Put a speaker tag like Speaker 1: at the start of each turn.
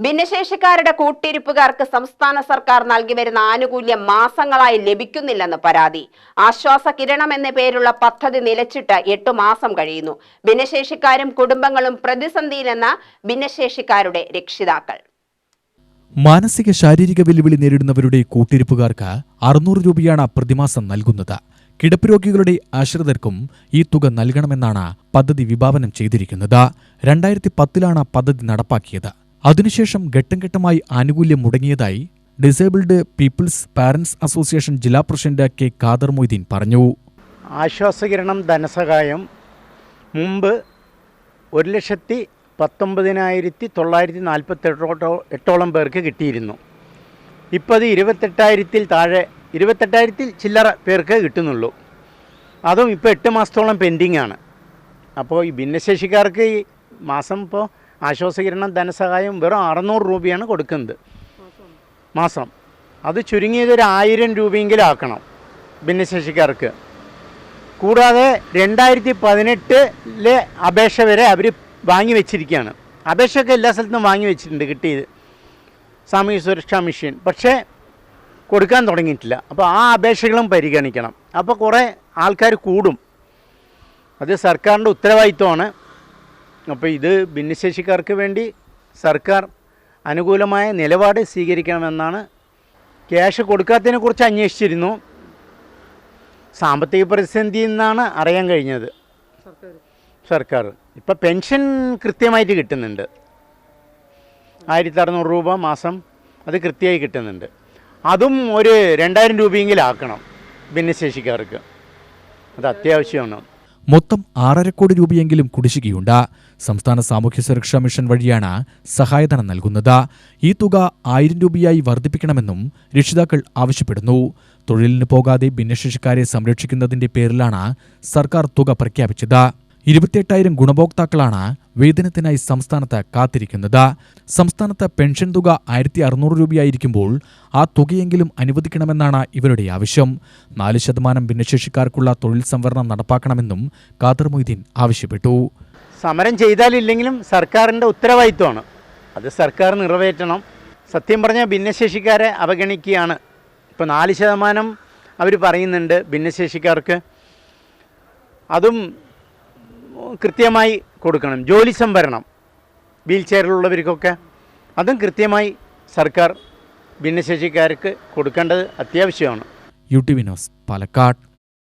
Speaker 1: ഭിന്നശേഷിക്കാരുടെ കൂട്ടിരിപ്പുകാർക്ക് സംസ്ഥാന സർക്കാർ നൽകി വരുന്ന ആനുകൂല്യം മാസങ്ങളായി ലഭിക്കുന്നില്ലെന്ന് പരാതി. ആശ്വാസ കിരണം എന്ന പേരുള്ള പദ്ധതി നിലച്ചിട്ട് എട്ടു മാസം കഴിയുന്നു. ഭിന്നശേഷിക്കാരും കുടുംബങ്ങളും പ്രതിസന്ധിയിലെന്ന ഭിന്നശേഷിക്കാരുടെ രക്ഷിതാക്കൾ.
Speaker 2: മാനസിക ശാരീരിക വെല്ലുവിളി നേരിടുന്നവരുടെ കൂട്ടിരിപ്പുകാർക്ക് അറുന്നൂറ് രൂപയാണ് പ്രതിമാസം നൽകുന്നത്. കിടപ്പ് രോഗികളുടെ ആശ്രിതർക്കും ഈ തുക നൽകണമെന്നാണ് പദ്ധതി വിഭാവനം ചെയ്തിരിക്കുന്നത്. രണ്ടായിരത്തി പത്തിലാണ് പദ്ധതി നടപ്പാക്കിയത്. അതിനുശേഷം ഘട്ടം ഘട്ടമായി ആനുകൂല്യം മുടങ്ങിയതായി ഡിസേബിൾഡ് പീപ്പിൾസ് പാരന്റ്സ് അസോസിയേഷൻ ജില്ലാ പ്രസിഡന്റ് കെ ഖാദർ മൊയ്തീൻ പറഞ്ഞു.
Speaker 3: ആശ്വാസകിരണം ധനസഹായം മുമ്പ് ഒരു ലക്ഷത്തി പത്തൊമ്പതിനായിരത്തി തൊള്ളായിരത്തി നാൽപ്പത്തെട്ടോട്ടോ എട്ടോളം പേർക്ക് കിട്ടിയിരുന്നു. ഇപ്പോൾ അത് ഇരുപത്തെട്ടായിരത്തിൽ താഴെ ഇരുപത്തെട്ടായിരത്തിൽ ചില്ലറ പേർക്ക് കിട്ടുന്നുള്ളൂ. അതും ഇപ്പോൾ എട്ട് മാസത്തോളം പെൻഡിങ് ആണ് അപ്പോൾ ഈ ഭിന്നശേഷിക്കാർക്ക് ഈ മാസം ഇപ്പോൾ ആശ്വാസകിരണം ധനസഹായം വെറും അറുന്നൂറ് രൂപയാണ് കൊടുക്കുന്നത്. മാസം. അത് ചുരുങ്ങിയത് ഒരു ആയിരം രൂപയെങ്കിലും ആക്കണം ഭിന്നശേഷിക്കാർക്ക്. കൂടാതെ രണ്ടായിരത്തി പതിനെട്ടിലെ അപേക്ഷ വരെ അവർ വാങ്ങി വെച്ചിരിക്കുകയാണ്. അപേക്ഷയൊക്കെ എല്ലാ സ്ഥലത്തും വാങ്ങി വെച്ചിട്ടുണ്ട് കിട്ടിയത്. സാമൂഹ്യ സുരക്ഷാ മിഷൻ. പക്ഷേ കൊടുക്കാൻ തുടങ്ങിയിട്ടില്ല. അപ്പോൾ ആ അപേക്ഷകളും പരിഗണിക്കണം. അപ്പോൾ കുറേ ആൾക്കാർ കൂടും. അത് സർക്കാരിന്റെ ഉത്തരവാദിത്വമാണ്. അപ്പോൾ ഇത് ഭിന്നശേഷിക്കാർക്ക് വേണ്ടി സർക്കാർ അനുകൂലമായ നിലപാട് സ്വീകരിക്കണമെന്നാണ്. ക്യാഷ് കൊടുക്കാത്തതിനെ കുറിച്ച് അന്വേഷിച്ചിരുന്നു. സാമ്പത്തിക പ്രതിസന്ധിയിൽ നിന്നാണ് അറിയാൻ കഴിഞ്ഞത്. സർക്കാർ. ഇപ്പം പെൻഷൻ കൃത്യമായിട്ട് കിട്ടുന്നുണ്ട്. ആയിരത്തി അറുന്നൂറ് രൂപ മാസം അത് കൃത്യമായി കിട്ടുന്നുണ്ട്. അതും ഒരു രണ്ടായിരം രൂപയെങ്കിലും ആക്കണം ഭിന്നശേഷിക്കാർക്ക്. അത് അത്യാവശ്യമാണ്.
Speaker 2: മൊത്തം ആറര കോടി രൂപയെങ്കിലും കുടിശ്ശികയുണ്ട്. സംസ്ഥാന സാമൂഹ്യ സുരക്ഷാ മിഷൻ വഴിയാണ് സഹായധനം നൽകുന്നത്. ഈ തുക ആയിരം രൂപയായി വർദ്ധിപ്പിക്കണമെന്നും രക്ഷിതാക്കൾ ആവശ്യപ്പെടുന്നു. തൊഴിലിന് പോകാതെ ഭിന്നശേഷിക്കാരെ സംരക്ഷിക്കുന്നതിന്റെ പേരിലാണ് സർക്കാർ തുക പ്രഖ്യാപിച്ചത്. ഇരുപത്തിയെട്ടായിരം ഗുണഭോക്താക്കളാണ് വേതനത്തിനായി സംസ്ഥാനത്ത് കാത്തിരിക്കുന്നത്. സംസ്ഥാനത്ത് പെൻഷൻ തുക ആയിരത്തി അറുന്നൂറ് രൂപയായിരിക്കുമ്പോൾ ആ തുകയെങ്കിലും അനുവദിക്കണമെന്നാണ് ഇവരുടെ ആവശ്യം. നാല് ശതമാനം ഭിന്നശേഷിക്കാർക്കുള്ള തൊഴിൽ സംവരണം നടപ്പാക്കണമെന്നും ഖാദർ മൊയ്തീൻ ആവശ്യപ്പെട്ടു.
Speaker 3: സമരം ചെയ്താലില്ലെങ്കിലും സർക്കാരിന്റെ ഉത്തരവാദിത്വമാണ്. അത് സർക്കാർ നിറവേറ്റണം. സത്യം പറഞ്ഞാൽ ഭിന്നശേഷിക്കാരെ അവഗണിക്കുകയാണ്. ഇപ്പോൾ നാല് ശതമാനം അവർ പറയുന്നുണ്ട് ഭിന്നശേഷിക്കാർക്ക്. അതും കൃത്യമായി കൊടുക്കണം. ജോലി സംവരണം. വീൽ ചെയറിലുള്ളവർക്കൊക്കെ അതും കൃത്യമായി സർക്കാർ ഭിന്നശേഷിക്കാർക്ക് കൊടുക്കേണ്ടത് അത്യാവശ്യമാണ്.
Speaker 2: U T Vinos Palakkad.